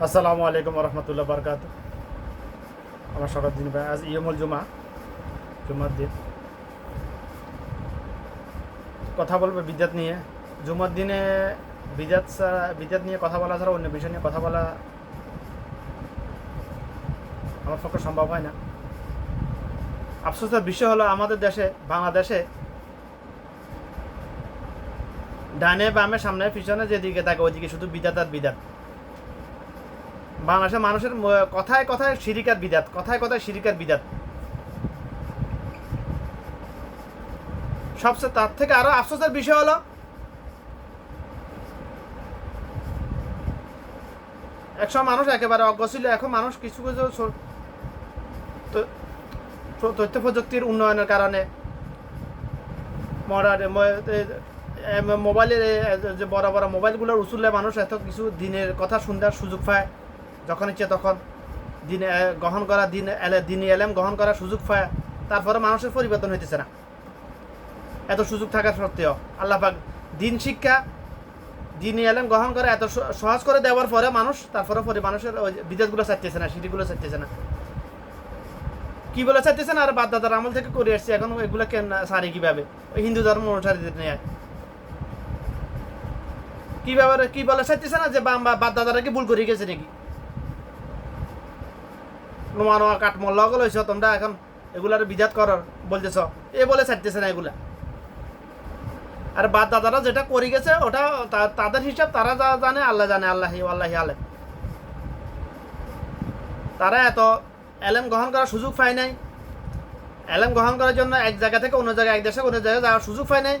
আসসালামু আলাইকুম রহমতুল্লাহ বরকাত আমার সকাল দিন ভাই, আজ ইয়মুল জুমা জুমার দিন। কথা বলব বিদ্যাত নিয়ে। জুমার দিনে বিদ্যাত ছাড়া- বিদ্যাত নিয়ে কথা বলা ছাড়া অন্য বিষয় নিয়ে কথা বলা আমার পক্ষে সম্ভব হয় না। আফসোসের বিষয় হলো আমাদের দেশে, বাংলাদেশে ডানে বামে সামনে পিছনে যেদিকে থাকে ওইদিকে শুধু বিদাত আর বিদাত। বাংলাদেশের মানুষের কথায় কথায় সিরিকার বিদাত, কথায় কথায় সিরিকার বিদাত। সবচেয়ে তার থেকে আরও আফসোসের বিষয় হলো, একসময় মানুষ একেবারে অজ্ঞ ছিল এখন মানুষ কিছু কিছু তথ্য প্রযুক্তির উন্নয়নের কারণে মোবাইলের যে বড় বড় মোবাইলগুলোর উসুলে মানুষ এত কিছু দিনের কথা শুনবার সুযোগ পায়। যখন ইচ্ছে তখন দিন গ্রহণ করা, দিন এলে, দিনে এলেম গ্রহণ করার সুযোগ পায় তারপরে মানুষের পরিবর্তন হইতেছে না। এত সুযোগ থাকা সত্ত্বেও আল্লাপাক দিন শিক্ষা, দিন এলেম গ্রহণ করা এত সহজ করে দেওয়ার পরে মানুষ তারপরে পরে মানুষের ওই বিদেশগুলো চাইতেছে না সিঁড়িগুলো চাইতেছে না। কি বলে চাইতেছে না? আর বাদ দাদার আমল থেকে করে আসছে, এখন এগুলো কেন সারি কীভাবে? ওই হিন্দু ধর্ম অনুসারীদের নিয়ে কীভাবে কি বলে চাইতেছে না যে বা- বা- বাদ দাদারা কি ভুল করে গেছে নাকি? নোয়া নোয়া কাঠমল, লগল হয়েছ তোমরা এখন এগুলার বিজাত করার বলতেছ এ বলে চাইতেছে না এগুলা। আর বাদ দাদারা যেটা করে গেছে, ওটা তাদের হিসাব তারা যা জানে, আল্লাহ জানে, আল্লাহ আল্লাহ আলে তারা এত এলেম গ্রহণ করার সুযোগ পায় নাই। এলেম গ্রহণ করার জন্য এক জায়গা থেকে অন্য জায়গায়, এক দেশে অন্য জায়গায় যাওয়ার সুযোগ পায় নাই।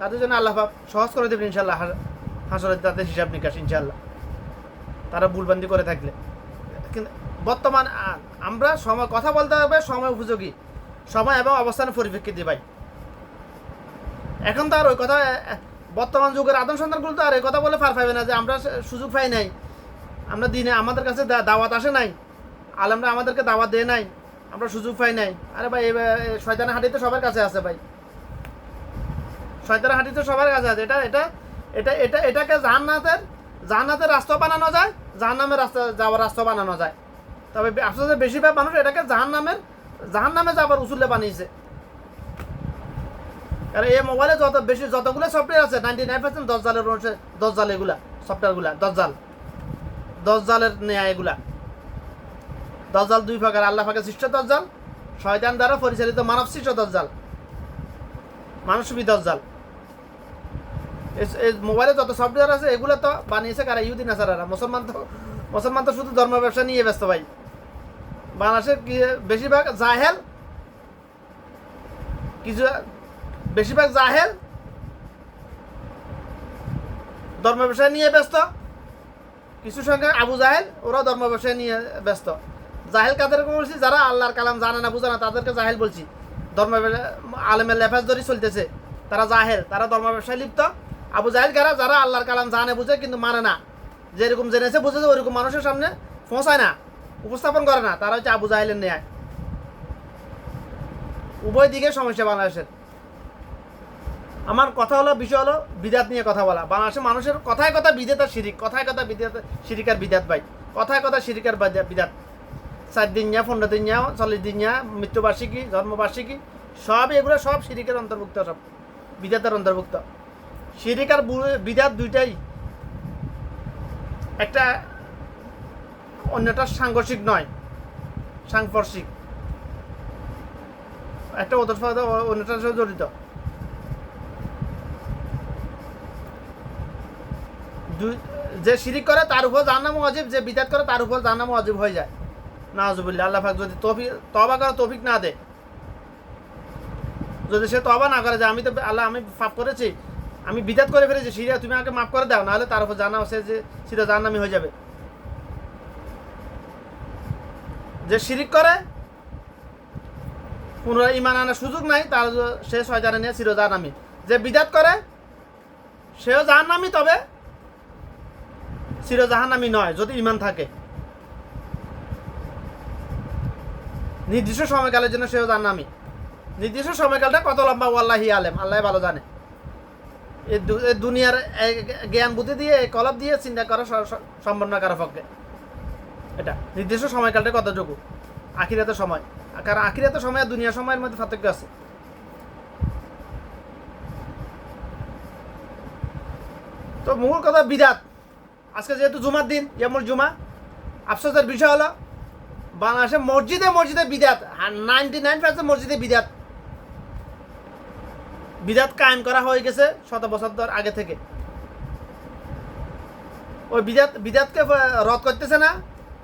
তাদের জন্য আল্লাহ পাক সহজ করে দেবেন ইনশাল্লাহ হাসরের তাদের হিসাব নিকাশ ইনশাল্লাহ তারা ভুলবান্দি করে থাকলে। বর্তমান আমরা সময়, কথা বলতে হবে সময় উপযোগী। সময় এবং অবস্থানের পরিপ্রেক্ষিতে ভাই। এখন তো আর ওই কথা বর্তমান যুগের আদম সন্তানগুলো তো আর এই কথা বলে পার পাইবে না যে আমরা সুযোগ পাই নাই। আমরা দিনে আমাদের কাছে দাওয়াত আসে নাই। আলমরা আমাদেরকে দাওয়াত দেয় নাই। আমরা সুযোগ পাই নাই। আরে ভাই শয়তানের হাঁটি তো সবার কাছে আছে ভাই। শয়তানের হাঁটি তো সবার কাছে আছে। এটা এটা এটা এটা, এটাকে জান্নাতের জান্নাতের রাস্তা বানানো যায়, জাহান্নামের রাস্তা যাওয়ার রাস্তা বানানো যায়। তবে আসলে বেশিরভাগ মানুষ এটাকে জাহান্নামের জাহান্নামে যাবার উসুলে বানিয়েছে। কারণ এই মোবাইলে যত বেশি যতগুলো সফটওয়্যার আছে নাইনটি নাইন পার্সেন্ট দশ জালের অনুসারে দশ জাল এগুলা সফটওয়্যারগুলা দশ জাল দশ জালের নেয়া এগুলা। দশ জাল দুই প্রকার আল্লাহ ফাঁকে সৃষ্ট দশ জাল শয়তান দ্বারা পরিচালিত মানব সৃষ্ট দশ জাল মানসবী দশ জাল মোবাইলে যত সফটওয়্যার আছে, এগুলো তো বানিয়েছে কারা? ইহুদিন আসারারা মুসলমান তো মুসলমান তো শুধু ধর্ম ব্যবসা নিয়ে ব্যস্ত ভাই। বাংলাদেশের বেশিরভাগ জাহেল? কিছু, বেশিরভাগ জাহেল? ধর্ম ব্যবসা নিয়ে ব্যস্ত। কিছু সংখ্যক আবু জাহেল, ওরাও ধর্ম ব্যবসা নিয়ে ব্যস্ত। জাহেল কাদেরকে বলছি? যারা আল্লাহর কালাম জানে না, বুঝে না, তাদেরকে জাহেল বলছি। ধর্ম আলেমের লেফাজ ধরে চলতেছে। তারা জাহেল, তারা ধর্ম ব্যবসায় লিপ্ত। আবু জাহেল কারা? যারা আল্লাহর কালাম জানে, বুঝে, কিন্তু মানে না। যেরকম জেনেছে, বুঝেছে, ওরকম মানুষের সামনে পৌঁছায় না, উপস্থাপন করে না। তারা হচ্ছে আবু জাহেলের ন্যায়। উভয় দিকে সমস্যা বাংলাদেশের। আমার কথা হলো, বিষয় হলো বিদাত নিয়ে কথা বলা। বাংলাদেশের মানুষের কথায় কথা আর শিরিক, কথায় কথা বিদেত, শিরিক আর বিদাত ভাই। কথায় কথা শিরিক আর বাদা- বিদাত। চার দিন যা পনেরো দিন যা চল্লিশ দিন যা মৃত্যুবার্ষিকী, জন্মবার্ষিকী সব এগুলো সব শিরিকের অন্তর্ভুক্ত সব। বিদাতের অন্তর্ভুক্ত। শিরিক আর বিদাত দুইটাই। একটা অন্যটা সাংঘর্ষিক নয় সাংস্পর্শিক একটা ওদের অন্যটার সাথে জড়িত। যে শিরিক করে তার উপর জান্নাম অজীব যে বিদাত করে তার উপর জান্নাম অজীব হয়ে যায়। নাজুবিল্লা আল্লাহ পাক যদি তফিক তবা করে তফিক না দেয়, যদি সে তবা না করে যে আমি তো আল্লাহ আমি পাপ করেছি আমি বিদাত করে ফেলেছি, সিরিয়া, তুমি আমাকে মাফ করে দাও, নাহলে তার উপর জানা সে যে সিধা জান্নামি হয়ে যাবে। যে শিরিক করে, পুনরায় ইমান আনার সুযোগ নাই, তার সে শয়তানে নিয়ে চির জাহান্নামি। যে বিদাত করে, সেও জাহান্নামি, তবে চির জাহান্নামি নয়, যদি ইমান থাকে। নির্দিষ্ট সময়কালের জন্য সেও জাহান্নামি। নির্দিষ্ট সময়কালটা কত লম্বা ও আল্লাহি আলেম, আল্লাহ ভালো জানে। দুনিয়ার জ্ঞান বুদ্ধি দিয়ে কলব দিয়ে চিন্তা করা সম্ভব না কারও পক্ষে। এটা নির্দিষ্ট সময়কালটা কতটুকু? আখিরাতের সময়। কারণ আখিরাতের সময় দুনিয়ার সময়ের মধ্যে পার্থক্য আছে। তো মূল কথা বিদাত। আজকে যেহেতু জুমার দিন যেমন জুমা, আফসোসের বিষয় হলো, বাংলাদেশে মসজিদে মসজিদে বিদাত। নাইনটি নাইন পার্সেন্ট মসজিদে বিদাত। বিদাত কায়েম করা হয়ে গেছে শত বছর ধর আগে থেকে। ওই বিদাত, বিদাতকে রদ করতেছে না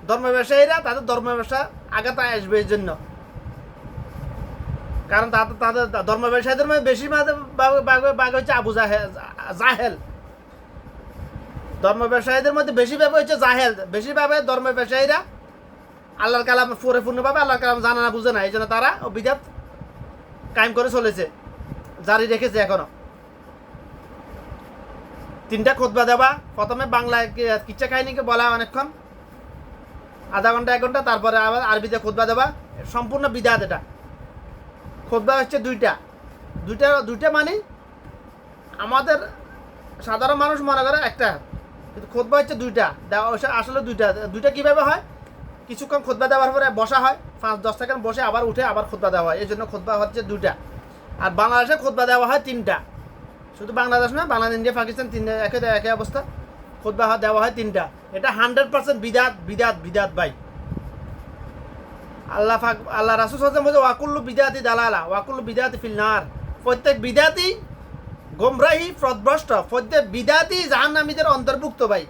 ধর্ম ব্যবসায়ীরা তাদের ধর্ম ব্যবসা আগাতায় আসবে এর জন্য। কারণ তাদের তাদের ধর্ম ব্যবসায়ীদের মধ্যে বেশি ভাগ- হচ্ছে আবু জাহেল জাহেল। ধর্ম ব্যবসায়ীদের মধ্যে বেশি ভাবে হচ্ছে জাহেল। বেশি ভাবে ধর্ম ব্যবসায়ীরা আল্লাহর কালাম পরিপূর্ণভাবে আল্লাহর কালাম জানা না, বুঝে না, এই জন্য তারা বিদাত কায়েম করে চলেছে। জারি রেখেছে এখনও। তিনটা খোদবা দেওয়া। প্রথমে বাংলায় কিচ্ছা কাহিনীকে বলা অনেকক্ষণ। আধা ঘণ্টা, এক ঘণ্টা, তারপরে আবার আরবিতে খোদবা দেওয়া। সম্পূর্ণ বিদাত এটা। খোদবা হচ্ছে দুইটা। দুইটা দুইটা মানে আমাদের সাধারণ মানুষ মনে করে একটা। কিন্তু খোদবা হচ্ছে দুইটা। দেওয়া আসলে দুইটা। দুইটা কীভাবে হয়? কিছুক্ষণ খোদবা দেওয়ার পরে বসা হয়। পাঁচ, দশ সেকেন্ড বসে আবার উঠে আবার খোদবা দেওয়া হয়। এই জন্য খোদবা হচ্ছে দুইটা। আর বাংলাদেশে খোদবা দেওয়া হয় তিনটা। শুধু বাংলাদেশ না, বাংলাদেশ, ইন্ডিয়া, পাকিস্তান তিন একে একই অবস্থা। খোদবা দেওয়া হয় তিনটা। এটা হান্ড্রেড পার্সেন্ট বিদাত বিদাত বিদাত ভাই। আল্লাহ ফাক আল্লাহ রাসুল সাল্লাম বলছে ওয়াকুল্লু বিদাতি দালালা, ওয়াকুল্লু বিদাতি ফিলনার প্রত্যেক বিদাতি গোমরাহি, প্রদভ্রষ্ট, প্রত্যেক বিদাতি জাহান্নামীদের অন্তর্ভুক্ত ভাই।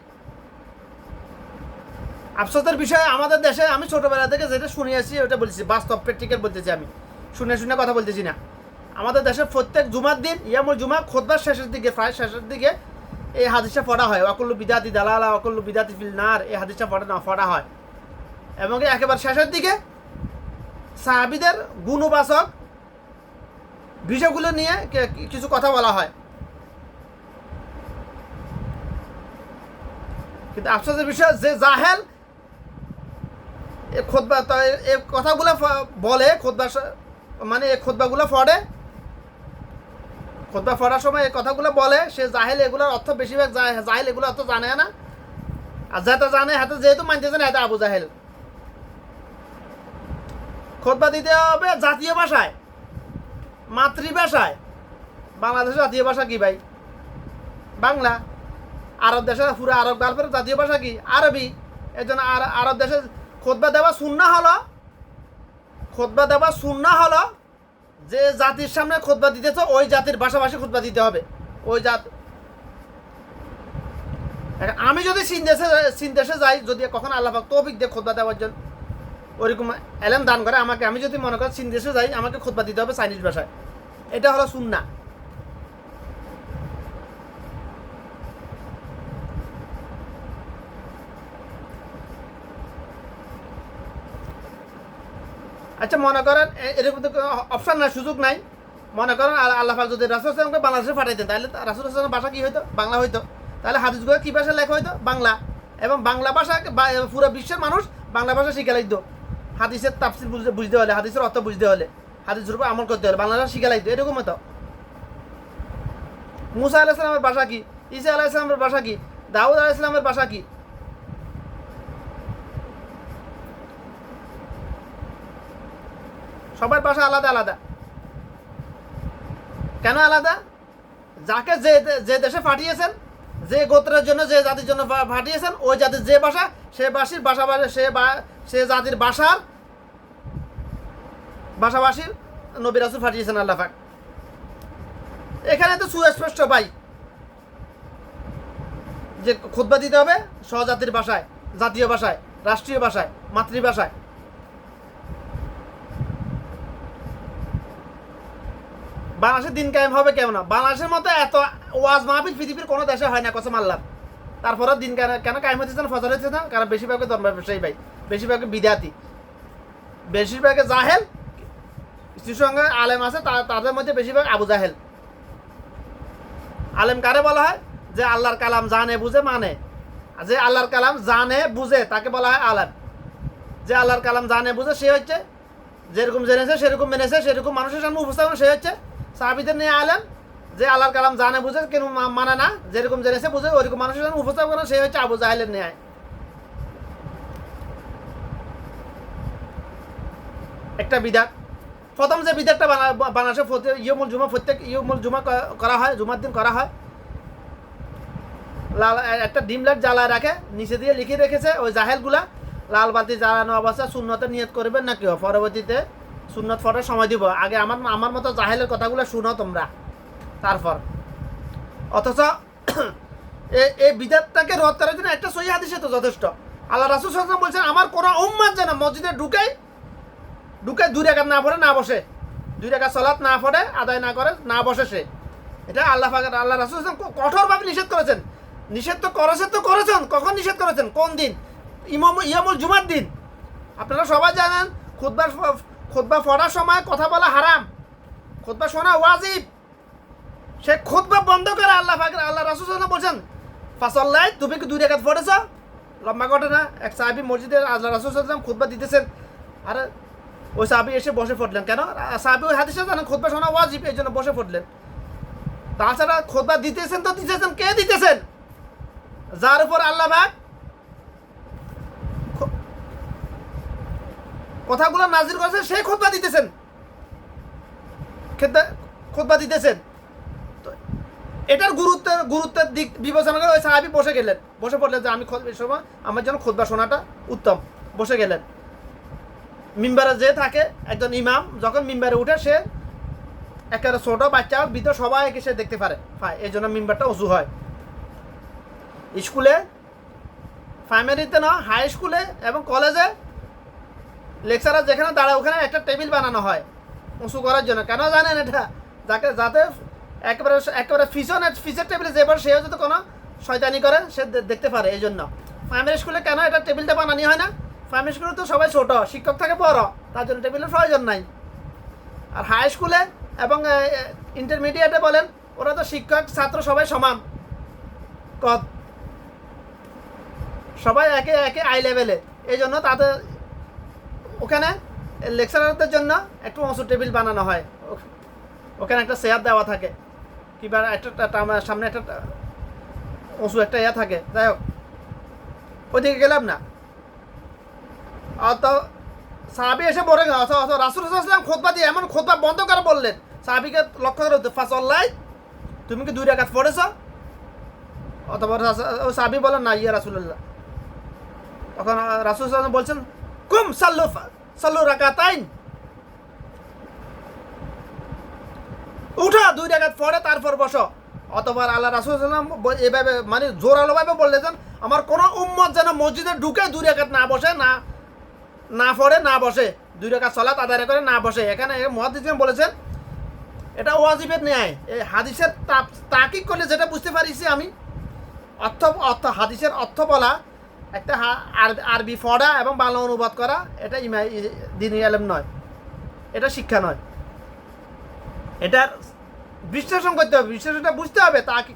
আফসোসের বিষয়ে, আমাদের দেশে আমি ছোটবেলা থেকে যেটা শুনে আসি ওটা বলছি, বাস্তব প্র্যাকটিক্যাল বলতেছি আমি। শুনে শুনে কথা বলতেছি না। আমাদের দেশের প্রত্যেক জুমার দিন, ইয়ামুল জুমা খোদবার শেষের দিকে, প্রায় শেষের দিকে এই হাদিসটা পড়া হয়। ওয়াকুল্লু বিদাতি দালালা, ওয়াকুল্লু বিদাতি ফিল নার, এই হাদিসটা পড়া না, পড়া হয়। এবং একেবারে শেষের দিকে সাহাবিদের গুণবাচক বিষয়গুলো নিয়ে কিছু কথা বলা হয়। কিন্তু আফসোসের বিষয়, যে জাহেল এ খোদবা এই কথাগুলো বলে, খোদবা মানে এই খোদবাগুলো পড়ে খোদবা পড়ার সময় এই কথাগুলো বলে, সে জাহেল এগুলোর অর্থ বেশিরভাগ জাহেল এগুলো অর্থ জানে না। আর যাতে জানে, হাতে যেহেতু মানতেছে না হাতে আবু জাহেল। খোদবা দিতে হবে জাতীয় ভাষায়, মাতৃভাষায়। বাংলাদেশের জাতীয় ভাষা কি ভাই? বাংলা। আরব দেশে পুরো আরব গালফের জাতীয় ভাষা কি? আরবি। এই জন্য আর- আরব দেশে খোদবা দেওয়া শূন্য হলো। খোদবা দেওয়া শূন্য হলো যে জাতির সামনে খোদবা দিতেছ, ওই জাতির ভাষাভাষী খোদবা দিতে হবে। ওই জাত আমি যদি সিনদেশে সিনদেশে যাই যদি কখন আল্লাহাক তৌফিক দিয়ে খোদবা দেওয়ার জন্য ওইরকম এলেম দান করে, আমাকে আমি যদি মনে করি সিনদেশে দেশে যাই, আমাকে খোদবা দিতে হবে চাইনিজ ভাষায়। এটা হলো সুন্না আচ্ছা মনে করেন এরকম তো অপশন নাই, সুযোগ নাই। মনে করেন আল- আল্লাহ পাক যদি রাসুল আসলামকে বাংলাদেশে পাঠাইতেন, তাহলে রাসুল আসলামের ভাষা কি হইতো? বাংলা হইতো। তাহলে হাদিসগুলো কি ভাষা লেখা হইতো? বাংলা। এবং বাংলা ভাষা পুরো বিশ্বের মানুষ বাংলা ভাষা শিখে লাগতো হাদিসের তাফসির বুঝতে বুঝতে হলে, হাদিসের অর্থ বুঝতে হলে হাদিসের উপর আমল করতে হলে বাংলা ভাষা শিখে লাগতো এরকম হতো। মুসা আলাহ ইসলামের ভাষা কি? ঈসা আলাহ ইসলামের ভাষা কি? দাউদ আলাহ ইসলামের ভাষা কি? সবার ভাষা আলাদা আলাদা। কেন আলাদা? যাকে যে যে দেশে পাঠিয়েছেন, যে গোত্রের জন্য, যে জাতির জন্য পাঠিয়েছেন, ওই জাতির যে ভাষা সে ভাষীর ভাষা সে সে জাতির ভাষার ভাষাভাষীর নবী রাসুল পাঠিয়েছেন আল্লাহাক এখানে তো সুস্পষ্ট ভাই, যে খুতবা দিতে হবে স্বজাতির ভাষায় জাতীয় ভাষায় রাষ্ট্রীয় ভাষায় মাতৃভাষায় বাংলাদেশের দিন কায়েম হবে কেমন? বাংলাদেশের মতো এত ওয়াজ মাহফিল পৃথিবীর কোনো দেশে হয় না, কসম আল্লাহ। তারপরে দিন কেন কায়েম হচ্ছে না, ফজর হচ্ছে না? কারণ বেশিরভাগ ধর্ম ব্যবসায়ী ভাই। বেশিরভাগ বিদ্যার্থী বেশিরভাগে জাহেল। কিছুর সঙ্গে আলেম আছে তাদের মধ্যে বেশিরভাগ আবু জাহেল। আলেম কারে বলা হয়? যে আল্লাহর কালাম জানে, বুঝে মানে। যে আল্লাহর কালাম জানে, বুঝে, তাকে বলা হয় আলেম। যে আল্লাহর কালাম জানে, বুঝে, সে হচ্ছে যেরকম জেনেছে, সেরকম মেনেছে, সেরকম মানুষের সামনে উপস্থাপন সে হচ্ছে সাহাবিদের নিয়ে আলেম, যে আল্লাহর কালাম জানে, বুঝে কেন মানে না, যেরকম জেনেছে, বুঝে, ওইরকম মানুষের জন্য উপস্থাপন সে হচ্ছে আবু জাহেলের ন্যায়। একটা বিধান প্রথম যে বিধানটা বানা বানাসে ইয়মুল জুমা, প্রত্যেক ইয়মুল জুমা করা হয়, জুমার দিন করা হয়। লাল, একটা ডিম লাইট জ্বালায় রাখে, নিচে দিয়ে লিখে রেখেছে, ওই জাহেলগুলা, লাল বাতি জ্বালানো অবস্থা শূন্যতে নিয়ত করবেন না কেউ পরবর্তীতে সুন্নত ফটার সময় দিব। আগে আমার আমার মতো জাহেলের কথাগুলো শুনো তোমরা। তারপর। অথচ এই- বিধানটাকে রদ করার জন্য একটা সহি হাদিসে তো যথেষ্ট। আল্লাহ রাসুল সাল্লাম বলছেন, আমার কোনো উম্মাদ যেন মসজিদে ঢুকে ঢুকে দুই রেখাত না পড়ে, না বসে। দুই রেখা সলাৎ না পড়ে, আদায় না করে, না বসে সে। এটা আল্লাহ আল্লাহ রাসুল ক- কঠোরভাবে নিষেধ করেছেন। নিষেধ তো করেছেন তো করেছেন, কখন নিষেধ করেছেন? কোন দিন? ইমাম ইয়ামুল জুমার দিন। আপনারা সবাই জানেন খুদ্বার খুদ্া পড়ার সময় কথা বলা হারাম। খোদবা শোনা ওয়াজিব। সে খুদ্া বন্ধ করে আল্লাহ ফাকর আল্লাহ রাসুল বলছেন, ফাসল্লাই, তুমি কি দুই রেখাত পড়েছ? লম্বা ঘটনা এক সাহাবি মসজিদে আল্লাহ রাসুল সাল্লাম খুদ্া দিতেছেন। আরে, ওই সাহাবি এসে বসে পড়লেন কেন? সাহাবি ওই হাদিসে জানেন খুদ্া শোনা ওয়াজিব, এই জন্য বসে পড়লেন। তাছাড়া খোদবা দিতেছেন তো দিতেছেন, কে দিতেছেন? যার উপর আল্লাহ ভাগ কথাগুলো নাজির করেছেন, সেই খোদবা দিতেছেন। খেদা- খোদবা দিতেছেন। এটার গুরুত্বের গুরুত্বের দিক বিবেচনা করে ওই সাহাবি বসে গেলেন। বসে পড়লেন যে আমি সময় আমার জন্য খোদবা শোনাটা উত্তম। বসে গেলেন। মিম্বারে যে থাকে, একজন ইমাম, যখন মিম্বারে উঠে সে একেবারে ছোট বাচ্চা, বৃদ্ধ সবাইকে সে দেখতে পারে। পায় এই জন্য মেম্বারটা উঁচু হয়। স্কুলে প্রাইমারিতে না হাই স্কুলে এবং কলেজে লেকচারার যেখানে দাঁড়ায়, ওখানে একটা টেবিল বানানো হয় উঁচু করার জন্য। কেন জানেন এটা? যাকে যাতে একেবারে একেবারে ফিসনে ফিজের টেবিলে যে সে যদি কোনো শয়তানি করে, সে দেখতে পারে এই জন্য। প্রাইমারি স্কুলে কেন এটা টেবিলটা বানানি হয় না? প্রাইমারি স্কুলে তো সবাই ছোট, শিক্ষক থাকে বড়, তার জন্য টেবিলের প্রয়োজন নাই। আর হাই স্কুলে এবং ইন্টারমিডিয়েটে বলেন, ওরা তো শিক্ষক, ছাত্র সবাই সমান। কত সবাই একে একে আই লেভেলে এই জন্য তাদের ওখানে লেকচারারদের জন্য একটু উঁচু টেবিল বানানো হয়। ওখানে একটা চেয়ার দেওয়া থাকে। কিংবা একটা সামনে একটা উঁচু একটা ইয়ে থাকে। যাই হোক। ওইদিকে গেলাম না। আর তো সাহাবি এসে বলে রাসুল ইসলাম খোদবা দিয়ে এমন খোদবা বন্ধ করে বললেন। সাহাবিকে লক্ষ্য করে ফাঁস অল্লাই তুমি কি দুই রাকাত পড়েছ? অথবা সাহাবি বলেন না, ইয়া রাসুল্লাহ তখন রাসুল বলছেন কুম সাল্লু সাল্লু রাকাতাইন উঠো, দুই রাকাত পড়ে তারপর বসো। অতবার আল্লাহ রাসুল এভাবে মানে জোরালোভাবে বললেন আমার কোনো উম্মত যেন মসজিদে ঢুকে দুই রাকাত না বসে, না না পড়ে, না বসে। দুই রেখা সলাত আদায় করে, না বসে। এখানে মহাদিস বলেছেন, এটা ওয়াজিবের ন্যায়। এই হাদিসের তাকিক করলে যেটা বুঝতে পারিছি আমি, অর্থ অর্থ, হাদিসের অর্থ বলা একটা আরবি- পড়া এবং বাংলা অনুবাদ করা, এটা ইমা দিন আলেম নয়। এটা শিক্ষা নয়। এটার বিশ্লেষণ করতে হবে। বিশ্লেষণটা বুঝতে হবে তাকি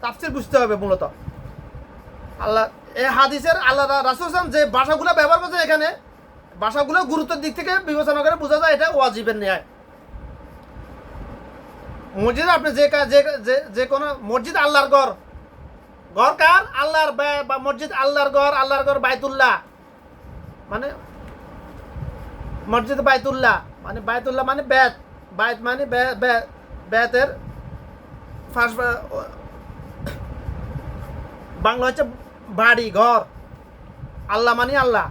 তাফসির বুঝতে হবে মূলত। আল্লাহ এ হাদিসের আল্লাহ ইসলাম যে ভাষাগুলো ব্যবহার করছে এখানে ভাষাগুলো গুরুত্বের দিক থেকে বিবেচনা করে বোঝা যায় এটা ওয়াজিবের ন্যায়। মসজিদ আপনি যে যে যে- কোনো মসজিদ আল্লাহর ঘর ঘর কার আল্লাহর বা মসজিদ আল্লাহর ঘর আল্লাহর ঘর বাইতুল্লাহ। মানে মসজিদ বাইতুল্লাহ মানে বাইতুল্লাহ মানে বেত, বাইত মানে বেতের ফার্স্ট বাংলা হচ্ছে বাড়ি, ঘর। আল্লাহ মানে আল্লাহ।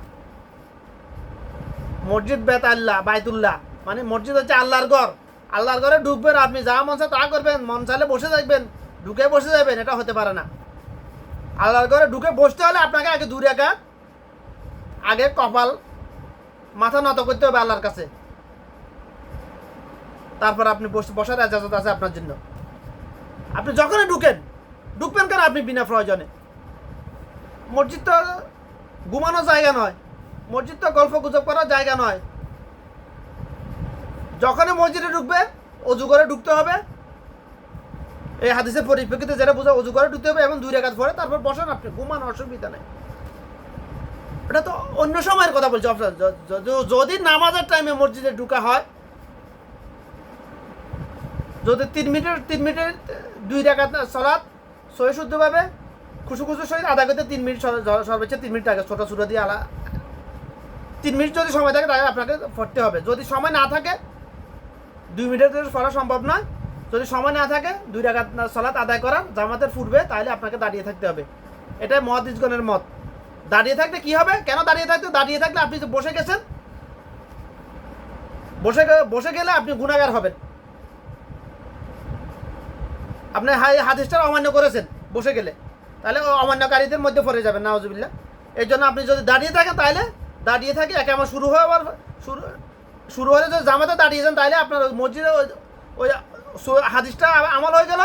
মসজিদ বেত আল্লাহ, বাইতুল্লাহ। মানে মসজিদ হচ্ছে আল্লাহর ঘর। আল্লাহর ঘরে ঢুকবেন আপনি, যা মন চায় তা করবেন। মন চাইলে বসে থাকবেন, ঢুকে বসে যাবেন, এটা হতে পারে না। আল্লাহর ঘরে ঢুকে বসতে হলে আপনাকে আগে দূরে একা আগে কপাল মাথা নত করতে হবে আল্লাহর কাছে। তারপর আপনি বসে বসার এজাজত আছে আপনার জন্য। আপনি যখনই ঢুকেন, ঢুকবেন কেন আপনি বিনা প্রয়োজনে? মসজিদ তো ঘুমানোর জায়গা নয়, মসজিদ তো গল্প গুজব করার জায়গা নয়। যখনই মসজিদে ঢুকবে, অজু করে ঢুকতে হবে এই হাদিসের পরিপ্রেক্ষিতে যেটা বোঝা অজু করে, ঢুকতে হবে এবং দুই রেখাত পরে তারপর বসান আপনি। ঘুমান, অসুবিধা নেই। এটা তো অন্য সময়ের কথা বলছি আপনার যদি নামাজের টাইমে মসজিদে ঢুকা হয়, যদি তিন মিনিট তিন মিনিটের দুই টাকা সলাৎ সহি শুদ্ধভাবে, খুশু খুশু সহিত আধা করতে তিন মিনিট সর- সর- সর্বোচ্চ তিন মিনিট আগে, ছোটো ছোটো দিয়ে আলা তিন মিনিট যদি সময় থাকে, তাহলে আপনাকে পড়তে হবে। যদি সময় না থাকে, দুই মিনিটের পড়া সম্ভব নয়। যদি সময় না থাকে, দুই টাকা সলাত আদায় করার জামাতের ফুটবে, তাহলে আপনাকে দাঁড়িয়ে থাকতে হবে। এটাই মত ইসগণের মত। দাঁড়িয়ে থাকলে কি হবে? কেন দাঁড়িয়ে থাকতে? দাঁড়িয়ে থাকলে আপনি বসে গেছেন, বসে বসে গেলে আপনি গুণাগার হবেন। আপনি হাই হাদিসটা অমান্য করেছেন, বসে গেলে। তাহলে অমান্যকারীদের মধ্যে পড়ে যাবেন নাওজুবিল্লাহ এই জন্য আপনি যদি দাঁড়িয়ে থাকেন, তাহলে দাঁড়িয়ে থাকি, একে আমার শুরু হয়ে আবার শুরু শুরু হলে যদি জামাতে দাঁড়িয়েছেন তাহলে আপনার মসজিদে ওই হাদিসটা আমল হয়ে গেল,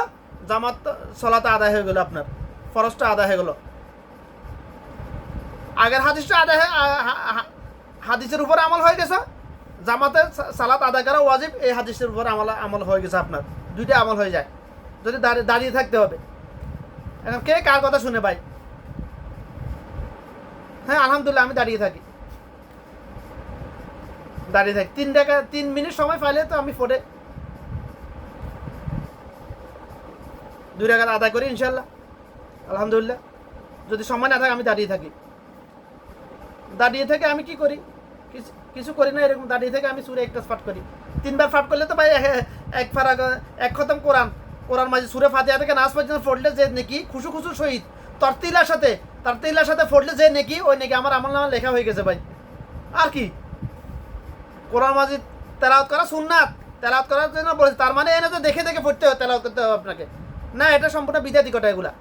জামাত সলাতে আদায় হয়ে গেল আপনার, ফরজটা আদায় হয়ে গেল। আগের হাদিসটা আদায় হাদিসের উপর আমল হয়ে গেছে, জামাতে সালাত আদায় করা ওয়াজিব, এই হাদিসের উপর আমল আমল হয়ে গেছে আপনার, দুইটা আমল হয়ে যায়, যদি দাঁড়িয়ে দাঁড়িয়ে থাকতে হবে। এখন কে কার কথা শুনে ভাই? হ্যাঁ আলহামদুলিল্লাহ, আমি দাঁড়িয়ে থাকি। দাঁড়িয়ে থাকি। তিন টাকা তিন মিনিট সময় পাইলে তো আমি ফোনে দুই টাকা আদায় করি ইনশাল্লাহ আলহামদুলিল্লাহ। যদি সময় না থাকে, আমি দাঁড়িয়ে থাকি। দাঁড়িয়ে থেকে আমি কি করি? কিছু করি না, এরকম দাঁড়িয়ে থেকে আমি সুরে একটা ফাট করি। তিনবার ফাট করলে তো ভাই এক- ফারা এক খতম কোরআন। কোরআন মাঝে সুরে ফাতিহা থেকে নাচ পর্যন্ত পড়লে যে নেকি খুশু খুশু শহীদ তরতিলার সাথে তরতিলার সাথে পড়লে যে নেকি, ওই নেকি আমার আমল নামা লেখা হয়ে গেছে ভাই। আর কি? কোরআন মাজিদ তেলাওয়াত করা সুন্নাত। তেলাওয়াত করার জন্য বলেছে, তার মানে এনে তো দেখে দেখে পড়তে হবে তেলাওয়াত করতে হবে আপনাকে। না, এটা সম্পূর্ণ বিদ্যাতি কটা এগুলা।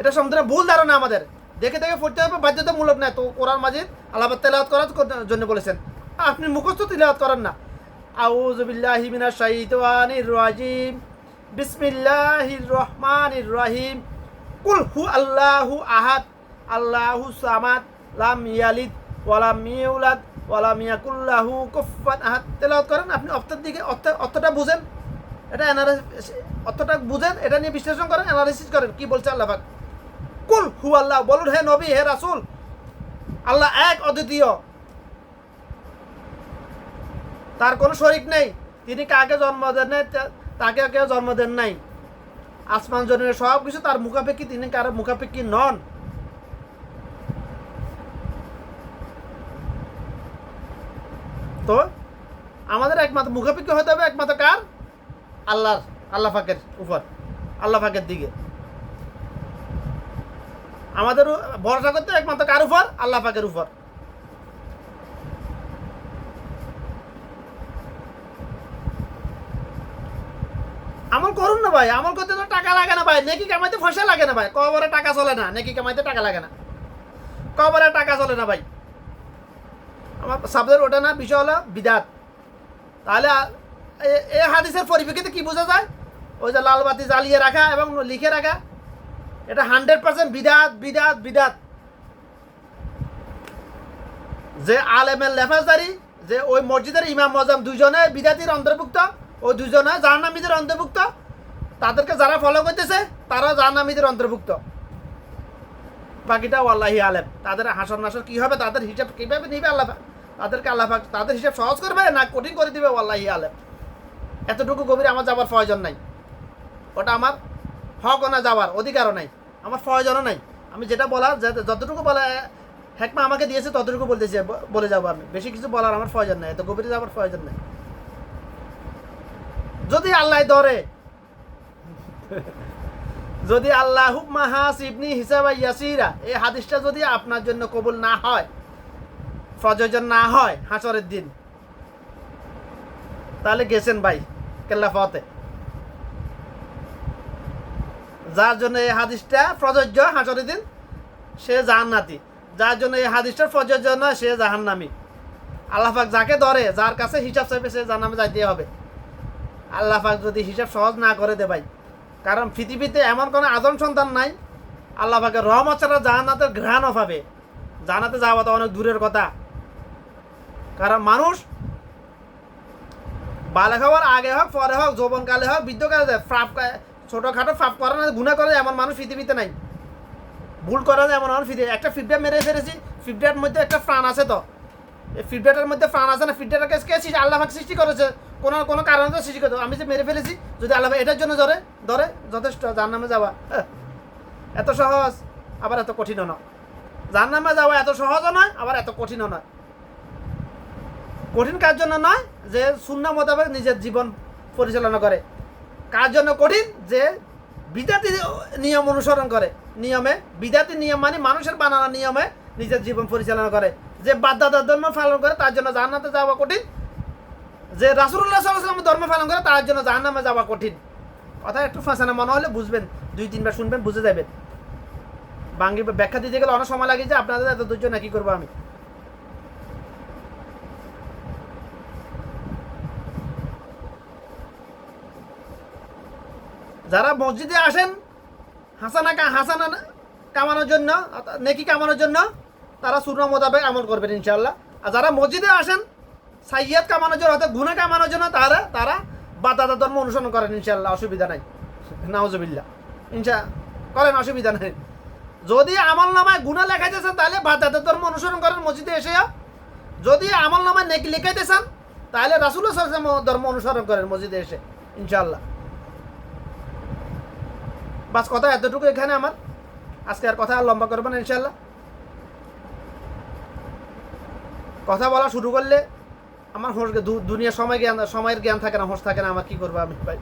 এটা সম্পূর্ণ ভুল ধারণা আমাদের। দেখে দেখে পড়তে হবে, বাধ্যতামূলক না, তো কোরআন মাজিদ আল্লাহ তেলাওয়াত করার জন্য বলেছেন। আপনি মুখস্থ তিলাওয়াত করেন না। আউযু বিল্লাহি মিনাশ শাইতানির রাজিম। বিসমিল্লাহির রহমানির রহিম। কুল হু আল্লাহু আহাদ, আল্লাহু সামাদ, লাম ইয়ালিদ, ওয়ালাম ইউলাদ, ওয়ালাম ইয়াকুল্লাহু কুফুয়ান আহাদ। তেলাওয়াত করেন, আপনি অর্থের দিকে অর্থ অর্থটা বুঝেন। এটা অ্যানালাইসিস অতটা বুঝেন, এটা নিয়ে বিশ্লেষণ করেন অ্যানালাইসিস করেন, কি বলছে আল্লাহ পাক। কুল হু আল্লাহ, বলুন হে নবী, হে রাসূল। আল্লাহ এক অদ্বিতীয়। তার কোনো শরিক নেই। তিনি কাকে জন্ম দেন নাই তাকে কেউ জন্ম দেন নাই। আসমান জনের সব কিছু তার মুখাপেক্ষি, তিনি কারও মুখাপেক্ষি নন। তো, আমাদের একমাত্র মুখাপেক্ষি হতে হবে, একমাত্র কার? আল্লাহর, আল্লাহ ফাঁকের উপর, আল্লাহ ফাঁকের দিকে। আমাদের ভরসা করতে একমাত্র কার উপর? আল্লাহ পাকের উপর। আমল করুন না ভাই, আমল করতে তো টাকা লাগে না ভাই, নেকি কামাইতে পয়সা লাগে না ভাই, কবরে টাকা চলে না, নেকি কামাইতে টাকা লাগে না। কবরে টাকা চলে না ভাই। আমার সাবজেক্ট ওটা না, বিষয় হলো বিদাত। তাহলে এ- হাদিসের পরিপ্রেক্ষিতে কি বোঝা যায়? ওই যে লাল বাতি জ্বালিয়ে রাখা এবং লিখে রাখা। এটা হান্ড্রেড পার্সেন্ট বিদাত বিদাত বিদাত। যে আলেমের লেফাজদারি, যে ওই মসজিদের ইমাম মজাম দুজনে বিদাতির অন্তর্ভুক্ত, ওই দুজনে জাহান্নামীদের অন্তর্ভুক্ত। তাদেরকে যারা ফলো করতেছে, তারাও জাহান্নামীদের অন্তর্ভুক্ত। বাকিটা আল্লাহি আলেম। তাদের হাসর নাসর কি হবে, তাদের হিসাব কীভাবে নিবে আল্লাহ তাদেরকে আল্লাহ তাদের হিসাব সহজ করবে না কঠিন করে দিবে আল্লাহি আলেম? এতটুকু গভীরে আমার যাবার প্রয়োজন নাই। ওটা আমার হক না যাওয়ার অধিকারও নাই। আমার প্রয়োজনও নাই। আমি যেটা বলার যতটুকু বলা, হেকমা আমাকে দিয়েছে, ততটুকু বলতেছি বলে যাব আমি। বেশি কিছু বলার আমার প্রয়োজন নাই, এত গভীরে যাওয়ার প্রয়োজন নাই। যদি আল্লাহ ধরে, যদি আল্লাহ মাহাসিবনি হিসাবা ইয়াসিরা, এই হাদিসটা যদি আপনার জন্য কবুল না হয়, প্রযোজন না হয় হাঁচরের দিন, তাহলে গেছেন ভাই। কেল্লা যার জন্য এই হাদিসটা প্রযোজ্য হাসরের দিন সে জাহান্নাতি। যার জন্য এই হাদিসটার প্রযোজ্য নয়, সে জাহান্নামি। আল্লাহ পাক যাকে ধরে, যার কাছে হিসাব চাইবে সে জাহান্নামে যাইতে হবে। আল্লাহ পাক যদি হিসাব সহজ না করে দে ভাই, কারণ পৃথিবীতে এমন কোনো আদম সন্তান নাই, আল্লাহ পাকের রহমত ছাড়া জাহান্নাতের ঘ্রাণও পাবে। জানাতে যাওয়া তো অনেক দূরের কথা। কারণ মানুষ বালেক হওয়ার আগে হোক পরে হোক যৌবনকালে হোক বৃদ্ধকালে যায় ফাপ ছোটোখাটো ফাপ করে না গুণা করে এমন মানুষ পৃথিবীতে নাই। ভুল করা যায় এমন মানুষ পৃথিবী একটা ফিডব্যাক মেরে ফেলেছি ফিডব্যাকের মধ্যে একটা প্রাণ আছে তো। এই ফিডব্যাকের মধ্যে প্রাণ আছে না ফিডব্যাককে কে আল্লাহ পাক সৃষ্টি করেছে। কোনো কোনো কারণে তো সৃষ্টি করতে আমি যে মেরে ফেলেছি যদি আল্লাহ এটার জন্য ধরে ধরে যথেষ্ট যার নামে যাওয়া। হ্যাঁ, এত সহজ আবার এত কঠিনও নয়। যার নামে যাওয়া এত সহজও নয় আবার এত কঠিনও নয়। কঠিন কার জন্য নয় যে শূন্য মোতাবেক নিজের জীবন পরিচালনা করে। কার জন্য কঠিন যে বিদাতি নিয়ম অনুসরণ করে। নিয়মে, বিদাতি নিয়ম মানে মানুষের বানানো নিয়মে নিজের জীবন পরিচালনা করে। যে বাধ্যতা ধর্ম পালন করে, তার জন্য জান্নাতে যাওয়া কঠিন। যে রাসুল্লাহ সাল্লাম ধর্ম পালন করে, তার জন্য জাহান্নামে যাওয়া কঠিন। কথা একটু ফাঁসানো মনে হলে বুঝবেন, দুই, তিনবার শুনবেন, বুঝে যাবেন। বাঙ্গি ব্যাখ্যা দিতে গেলে অনেক সময় লাগে যে আপনাদের এত ধৈর্য, না কি করব আমি? যারা মসজিদে আসেন, হাসানা হাসানা কামানোর জন্য নেকি কামানোর জন্য, তারা শূন্য মোতাবেক আমল করবেন ইনশাল্লাহ আর যারা মসজিদে আসেন সাইয়াদ কামানোর জন্য অর্থাৎ গুণা কামানোর জন্য তারা তারা বাদাদা ধর্ম অনুসরণ করেন ইনশাল্লাহ অসুবিধা নাই। নাওজবিল্লা ইনশা, করেন, অসুবিধা নেই। যদি আমল নামায় গুণা লেখাইতেছেন, তাহলে বাদাদা ধর্ম অনুসরণ করেন মসজিদে এসে যদি আমল নামায় নেকি লেখাইতেছেন, তাহলে রাসুল্লাহ ধর্ম অনুসরণ করেন মসজিদে এসে ইনশাল্লাহ বাস কথা এতটুকু এখানে আমার। আজকে আর কথা আর লম্বা করবেন ইনশাল্লাহ কথা বলা শুরু করলে আমার হোস দুনিয়া সময় জ্ঞান সময়ের জ্ঞান থাকে না হোস থাকে না, আমার কি করব আমি, ভাই?